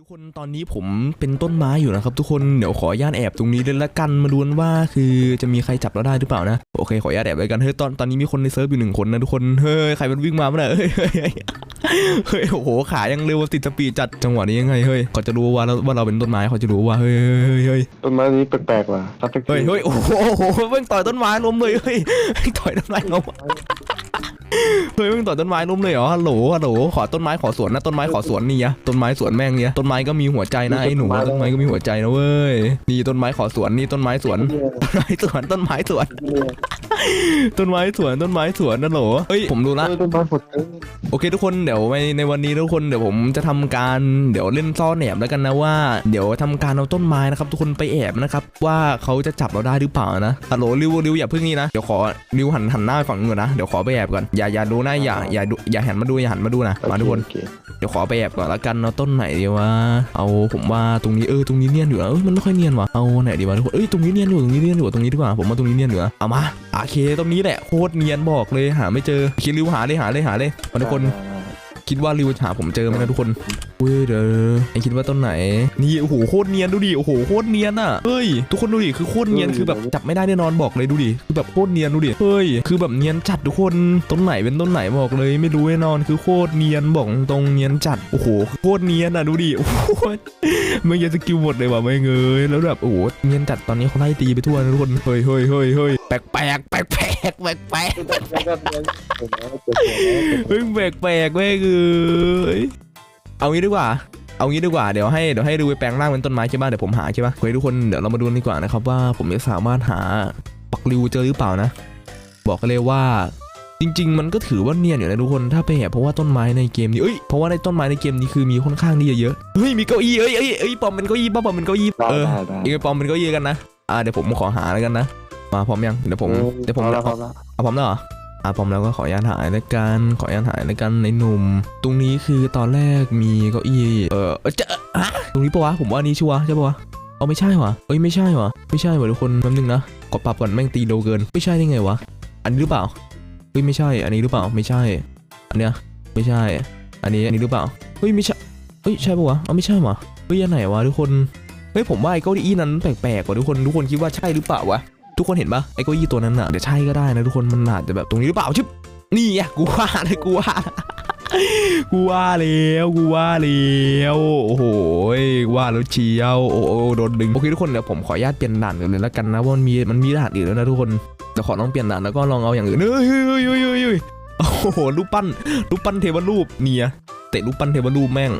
ทุกคนตอนนี้ผมเป็นต้นไม้อยู่นะครับ ทุกคนเดี๋ยวขออนุญาตแอบตรงนี้เลยละกันมาดูกันว่าคือจะมีใครจับเราได้หรือเปล่านะโอเคขออนุญาตแอบไว้กันเฮ้ยตอนตอนนี้มีคนในเซิร์ฟอยู่หนึ่งคนนะทุกคนเฮ้ยใครมันวิ่งมาเมื่อไหร่เฮ้ยเฮ้ยเฮ้ยเฮ้ยโอ้โหขายังเร็วติดสปีดจัดจังหวะนี้ยังไงเฮ้ยเขาจะรู้ว่าเราว่าเราเป็นต้นไม้เขาจะรู้ว่าเฮ้ยเฮ้ยเฮ้ยเฮ้ยต้นไม้นี้แปลกๆว่ะทับทักเฮ้ยเฮ้ยโอ้โหโอ้โหเพิ่งต่อยต้นไม้ล้มเลยเฮ้ยเฮ้ยต่อยต้นไม้ล้ม เฮ้ยเพิ่งต่อยต้นไม้ล้มเลยเหรอฮัลโหลฮัลโหลขอต้นไม้ขอสวนนะต้นไม้ขอสวนนี่อะต้นไม้สวนแม่งเนี่ยต้นไม้ก็มีหัวใจนะไอ้หนูต้นไม้ก็มีหัวใจนะเว้ยนี่ต้นไม้ขอสวนนี่ต้นไม้สวนต้นไม้สวนต้นไม้สวน ต้นไม้สวนต้นไม้สวนนั่นเหรอเฮ้ยผมรู้ละเฮ้ยต้นไม้หมดเลยโอเคทุกคนเดี๋ยวในในวันนี้ทุกคนเดี๋ยวผมจะทำการเดี๋ยวเล่นซ่อนแอบแล้วกันนะว่า เดี๋ยวทำการเอาต้นไม้นะครับ ทุกคนไปแอบนะครับ ว่าเขาจะจับเราได้หรือเปล่านะฮัลโหลริวริวอย่าเพิ่งนี่นะเดี๋ยวขอริวหันหันหน้าไปฝั่งนู้นก่อนนะเดี๋ยวขอไปแอบก่อนอย่าอย่าดูนะอย่าอย่าดูอย่าหันมาดูอย่าหันมาดูนะมาทุกคนโอเคเดี๋ยวขอไปแอบก่อนละกันเอาต้นไหนดีวะเอาผมว่าตรงนี้เออตรงนี้เนียนอยู่นะเอ้ยมันไม่ค่อยเนียนว่ะเอาไหนดีวะทุกคนเอ้ยตรงนี้เนียนอยู่ตรงนี้เนียนอยู่ตรงนี้ดีกว่าผมว่าตรงนี้เนียนอยู่นะเอามาโอเคตรงนี้แหละโคตรเนียนบอกเลยหาไม่เจอคิดริวหาเลยหาเลยหาเลยมาทุกคน คิดว่าริวจะหาผมเจอไหมนะทุกคนเว้ยเด้อไอคิดว่าต้นไหน นี่โอ้โหโคตรเนียนดูดิโอ้โหโคตรเนียนอะเฮ้ยทุกคนดูดิคือโคตรเนียนคือแบบจับไม่ได้แน่นอนบอกเลยดูดิคือแบบโคตรเนียนดูดิเฮ้ยคือแบบเนียนจัดทุกคนต้นไหนเป็นต้นไหนบอกเลย ไม่รู้แน่นอนคือโคตรเนียนบอกตรงเนียนจัดโอ้โหโคตรเนียนอะดูดิโอ้โหไม่ยังสกิลหมดเลยว่ะไม่เงยแล้วแบบโอ้โหเนียนจัดตอนนี้เขาไล่ตีไปทั่วนะทุกคนเฮ้ยเฮ้ยเฮ้ยเฮ้ยแปลกแปลกแปลกแปลกแปลกแปลกเฮ้ยแปลกแปลกแม่งเอ้ย เอางี้ดีกว่า เอางี้ดีกว่า เดี๋ยวให้ เดี๋ยวให้ดูไปแปลงร่างเป็นต้นไม้ใช่ป่ะ เดี๋ยวผมหาใช่ป่ะเฮ้ยทุกคน เดี๋ยวเรามาดูกันดีกว่านะครับว่าผมจะสามารถหาปักริวเจอหรือเปล่านะ บอกกันเลยว่าจริง ๆ มันก็ถือว่าเนียนอยู่นะทุกคนถ้าไปแอบเพราะว่าต้นไม้ในเกมนี้เอ้ยเพราะว่าในต้นไม้ในเกมนี้คือมีค่อนข้างที่จะเยอะเฮ้ยมีเก้าอี้เอ้ยเอ้ยเอ้ยปอมเป็นเก้าอี้ป้าปอมเป็นเก้าอี้ได้เออได้ได้อีกปอมเป็นเก้าอี้กันนะอ่าเดี๋ยวผมขอหาแล้วกันนะมาพร้อมยังเดี๋ยวผมเดี๋ยวผมเอาละเอาละเอาพร้อมแล้วเหรอ อะพร้อมแล้วก็ขออนุญาตหายแล้วกันขออนุญาตหายแล้วกันในหนุ่ม ตรงนี้คือตอนแรกมีเก้าอี้เออเอ้ยจะตรงนี้ปะวะผมว่านี้ชัวร์ใช่ปะวะเอาไม่ใช่วะเอ้ยไม่ใช่วะไม่ใช่วะทุกคนแป๊บนึงนะกดปรับก่อนแม่งตีเร็วเกิน ไม่ใช่ได้ไงวะอันนี้หรือเปล่าเฮ้ยไม่ใช่ อันนี้หรือเปล่าไม่ใช่ อันเนี้ยไม่ใช่ อันนี้อันนี้หรือเปล่าเฮ้ยไม่ใช่เฮ้ยใช่ปะวะเอาไม่ใช่วะเฮ้ยอันไหนวะทุกคนเฮ้ยผมว่าไอ้เก้าอี้นั้นแปลกๆว่ะทุกคนทุกคนคิดว่าใช่หรือเปล่าวะ ทุกคนเห็นปะไอ้เก้าอี้ตัวนั้นน่ะเดี๋ยวใช่ก็ได้นะทุกคนมันอาจจะแบบตรงนี้หรือเปล่าชิบนี่ไงกูว่าเลยกูว่ากูว่าแล้วกูว่าแล้วโอ้โหว่าแล้วเชียวโอ้โหโดนดึงโอเคทุกคนเดี๋ยวผมขออนุญาตเปลี่ยนด่านกันเลยแล้วกันนะว่ามันมีมันมีด่านอื่นแล้วนะทุกคนเดี๋ยวขอลองเปลี่ยนด่านแล้วก็ลองเอาอย่างอื่นเฮ้ยเฮ้ยเฮ้ยเฮ้ยเฮ้ยเฮ้ยโอ้โหรูปปั้นรูปปั้นเทวรูปเนี่ยเตะรูปปั้นเทวรูปแม่ง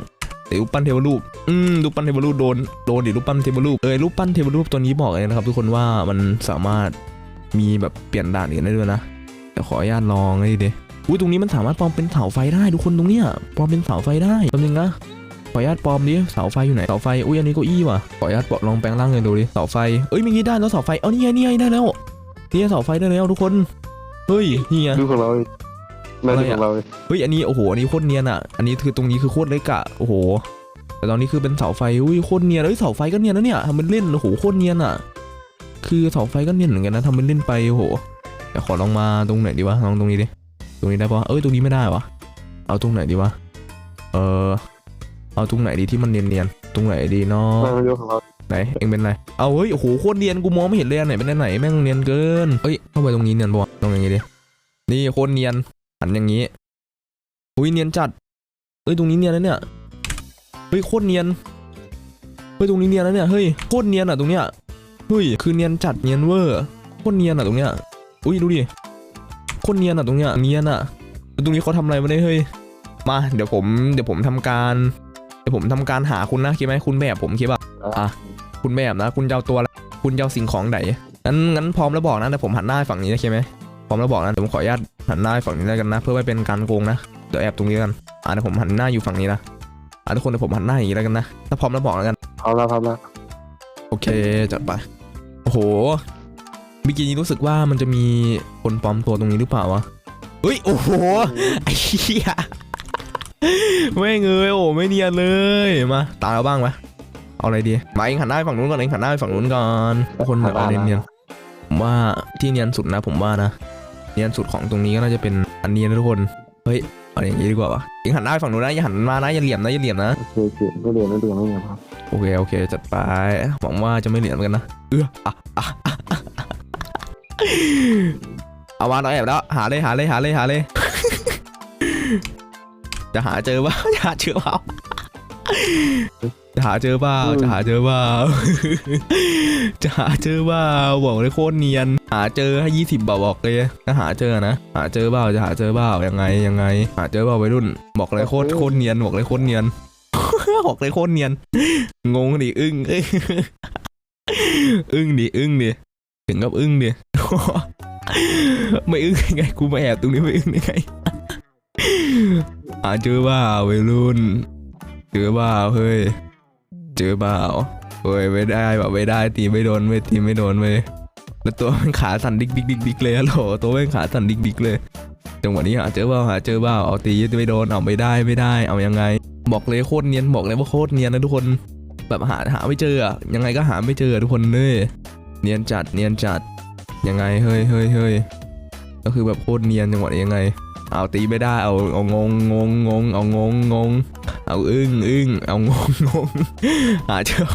เตะรูปปั้นเทวรูปอืมรูปปั้นเทวรูปโดนโดนดิรูปปั้นเทวรูปเออรูปปั้นเทวรูปตัวนี้บอกเลยนะครับ ทุกคนว่ามันสามารถมีแบบเปลี่ยนด่านอื่นได้ด้วยนะเดี๋ยวขออนุญาตลองเลยดิอุ้ยตรงนี้มันสามารถปลอมเป็นเสาไฟได้ทุกคนตรงเนี้ยปลอมเป็นเสาไฟได้แป๊บนึงนะขออนุญาตปลอมดิเสาไฟอยู่ไหนเสาไฟอุ้ยอันนี้เก็อี้ว่ะขออนุญาตปลองแปลงร่างเลยดูดิเสาไฟเอ้ยมีงี้ได้แล้วเสาไฟเอานี่ไงนี่ไงได้แล้วนี่เสาไฟได้แล้วทุกคนเฮ้ยนี่ไงดูของเรา ไม่ดูของเราเฮ้ยอันนี้โอ้โหอันนี้โคตรเนียนอะ อันนี้คือตรงนี้คือโคตรเล็กอะโอ้โห แต่ตอนนี้คือเป็นเสาไฟอุ้ยโคตรเนียนเอ้ยเสาไฟก็เนียนนะเนี่ยทำเป็นเล่นโอ้โหโคตรเนียนอะ คือเสาไฟก็เนียนเหมือนกันนะทำเป็นเล่นไปโอ้โหเดี๋ยวขอลองมาตรงไหนดีวะลองตรงนี้ดิตรงนี้ได้ปะเอ้ยตรงนี้ไม่ได้วะเอาตรงไหนดีวะเออเอาตรงไหนดีที่มันเนียนๆตรงไหนดีเนาะไม่ดูของเราไหนเองเป็นไร เอาเฮ้ยโอ้โหโคตรเนียนกูมองไม่เห็นเลยอันไหนเป็นอันไหนแม่งเนียนเกินเอ้ยเข้าไปตรงนี้เนียนปะวะตรงอย่างงี้ดินี่โคตรเนียน หันอย่างงี้อุ้ยเนียนจัดเอ้ยตรงนี้เนียนนะเนี่ยเฮ้ยโคตรเนียนเฮ้ยตรงนี้เนียนนะเนี่ยเฮ้ยโคตรเนียนอะตรงเนี้ยเฮ้ยคือเนียนจัดเนียนเวอร์โคตรเนียนอะตรงเนี้ยอุ้ยดูดิโคตรเนียนอะตรงเนี้ยเนียนอะแล้วตรงนี้เขาทำอะไรมาได้เฮ้ยมาเดี๋ยวผมเดี๋ยวผมทำการเดี๋ยวผมทำการหาคุณนะคิดไหมคุณแบบผมคิดว่าอะคุณแบบนะ คุณจะเอาตัวอะไรคุณจะเอาสิ่งของไหนงั้นงั้นพร้อมแล้วบอกนะแต่ผมหันหน้าไปฝั่งนี้นะคิดไหมพร้อมแล้วบอกนะเดี๋ยวผมขออนุญาต หันหน้าไปฝั่งนี้แล้วกันนะ เพื่อไม่เป็นการโกงนะเดี๋ยวแอบตรงนี้กันอะเดี๋ยวผมหันหน้าอยู่ฝั่งนี้นะอะทุกคนเดี๋ยวผมหันหน้าอย่างนี้แล้วกันนะถ้าพร้อมแล้วบอกแล้วกันเอาละเอาละโอเคจัดไปโอ้โหเมื่อกี้นี้รู้สึกว่ามันจะมีคนปลอมตัวตรงนี้หรือเปล่าวะเฮ้ยโอ้โหไอ้เหี้ยไม่เงยโอ้ไม่เนียนเลยมาตามเราบ้างไหมเอาอะไรดีมาเองหันหน้าไปฝั่งนู้นก่อนเองหันหน้าไปฝั่งนู้นก่อนทุกคนแบบเอาเนียนๆผมว่าที่เนียนสุดนะผมว่านะ เนียนสุดของตรงนี้ก็น่าจะเป็นอันนี้นะทุกคน เฮ้ยเอาอย่างนี้ดีกว่าวะเองหันหน้าไปฝั่งนู้นนะอย่าหันมานะอย่าเหลี่ยมนะอย่าเหลี่ยมนะโอเคโอเคไม่เรียนไม่เรียนไม่เรียนครับโอเคโอเคจัดไปหวังว่าจะไม่เหลี่ยมกันนะเอออะอะอะอะเอามาหน่อยแอบแล้วหาเลยหาเลยหาเลยหาเลย จะหาเจอป่าจะหาเจอเปล่า จะหาเจอเปล่าจะหาเจอเปล่าจะหาเจอเปล่าบอกเลยโคตรเนียน หาเจอให้ยี่สิบบาทบอกเลยถ้าหาเจอนะ หาเจอเปล่าจะหาเจอเปล่ายังไงยังไง หาเจอเปล่าวัยรุ่น บอกเลยโคตรโคตรเนียนบอกเลยโคตรเนียนบอกเลยโคตรเนียน งงดิอึ้งอึ้งอึ้งดิอึ้งดิถึงกับอึ้งดิไม่อึ้งยังไงกูมาแอบตรงนี้ไม่อึ้งยังไงหาเจอเปล่าวัยรุ่นเจอเปล่าเฮ้ย เจอเปล่าเฮ้ยไม่ได้แบบไม่ได้ตีไม่โดนไม่ตีไม่โดนเว้ยแล้วตัวมันขาสั่นดิกดิกดิกดิกเลยฮัลโหลตัวมันขาสั่นดิกดิกเลย จังหวะนี้หาเจอเปล่าหาเจอเปล่าเอาตีไม่โดนเอาไม่ได้ไม่ได้ เอายังไง บอกเลยโคตรเนียนบอกเลยว่าโคตรเนียนนะทุกคน แบบหาหาไม่เจออยังไงก็หาไม่เจอทุกคนเลยเนียนจัดเนียนจัดยังไงเฮ้ยเฮ้ยเฮ้ยก็คือแบบโคตรเนียนจังหวะนี้ยังไง เอาตีไม่ได้เอาเอางงงงงงเอางงงง เอาอึ้งอึ้งเอางงงงหาเจอ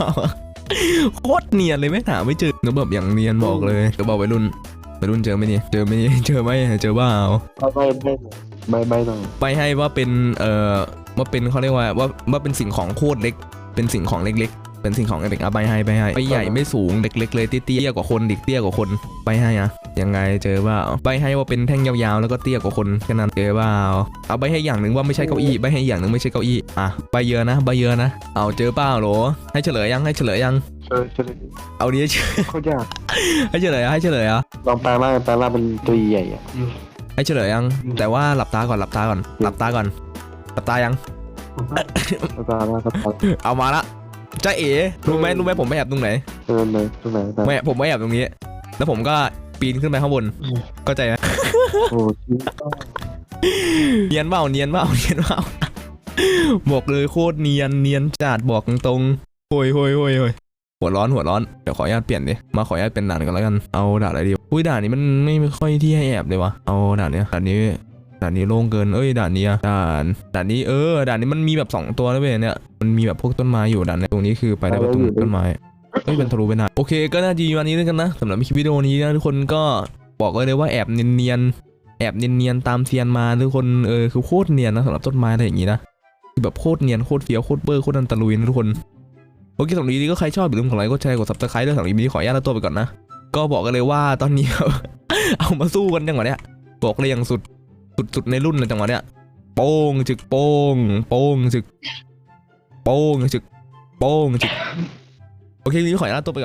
โคตรเนียนเลยไม่หาไม่เจอแล้วแบบอย่างเนียนบอกเลยจะบอกวัยรุ่นวัยรุ่นเจอไหมเนี่ยเจอไหมเนี่ยเจอไหมเจอเปล่าเอาใบใบใบใบหน่อยไปให้ว่าเป็นเอ่อว่าเป็นเขาเรียกว่าว่าว่าเป็นสิ่งของโคตรเล็ก เป็นสิ่งของเล็ก ๆ เป็นสิ่งของเล็กๆเอาไปให้ไปให้ไปใหญ่ไม่สูงเด็กเล็กเลยเตี้ยๆกว่าคนเด็กเตี้ยกว่าคนไปให้อะ ยังไงเจอเปล่าไปให้ว่าเป็นแท่งยาวๆแล้วก็เตี้ยกว่าคนแค่นั้นเจอเปล่าเอาไปให้อย่างหนึ่งว่าไม่ใช่เก้าอี้ไปให้อย่างหนึ่งไม่ใช่เก้าอี้อะไปเยอะนะไปเยอะนะ เอาเจอเปล่าโหลให้เฉลยยังให้เฉลยยังเชิญเชิญเอาดิโคตรยากให้เฉลยอะให้เฉลยอะลองแปลงร่างแปลงร่างเป็นตัวใหญ่ๆอะให้เฉลยยัง แต่ว่าหลับตาก่อนหลับตาก่อนหลับตาก่อนหลับตายังแล้วก็ร่างก็ตัดเอามาละจ้าเอ๋รู้ไหมรู้ไหมผมไปแอบตรงไหนเชิญเลยตรงไหนนะไม่ผมไม่แอบตรงนี้ แล้วผมก็ ปีนขึ้นไปข้างบนเข้าใจไหมโอ้โหเนียนเปล่าเนียนเปล่าเนียนเปล่าบอกเลยโคตรเนียนเนียนจัดบอกตรงๆโอยโอยโอยโอยหัวร้อนหัวร้อนเดี๋ยวขออนุญาตเปลี่ยนดิมาขออนุญาตเป็นด่านกันแล้วกันเอาด่านอะไรดีอุ้ยด่านนี้มันไม่ค่อยที่ให้แอบเลยวะเอาด่านเนี้ยด่านนี้ด่านนี้โล่งเกิน เอ้ยด่านนี้อะด่านด่านนี้เออด่านนี้มันมีแบบสองตัวแล้วเว้ยเนี่ย มันมีแบบพวกต้นไม้อยู่ด่านเนี้ยตรงนี้คือไปได้ประตูต้นไม้ เอ้ยเป็นทะลุไปหนาโอเคก็น่าจะมีวันนี้แล้วยกันนะสำหรับคลิปวิดีโอนี้นะทุกคนก็บอกเลยว่าแอบเนียนๆแอบเนียนๆตามเซียนมาทุกคนเออคือโคตรเนียนนะสำหรับต้นไม้อะไรอย่างงี้นะคือแบบโคตรเนียนโคตรเฟี้ยวโคตรเบอร์โคตรอันตะลุยนะทุกคนโอเคสำหรับนี้ก็ใครชอบอย่าลืมกดไลค์กดแชร์กดซับสไครต์ด้วยสำหรับวันนี้ขออนุญาตลาตัวไปก่อนนะก็บอกกันเลยว่าตอนนี้เอามาสู้กันจังหวะเนี้ยบอกเลยอย่างสุดสุดสุดในรุ่นเลยจังหวะเนี้ยโป้งจึกโป้งโป้งจึกโป้งจึกโป้งจึก โอเควันนี้ขอลาตัวไป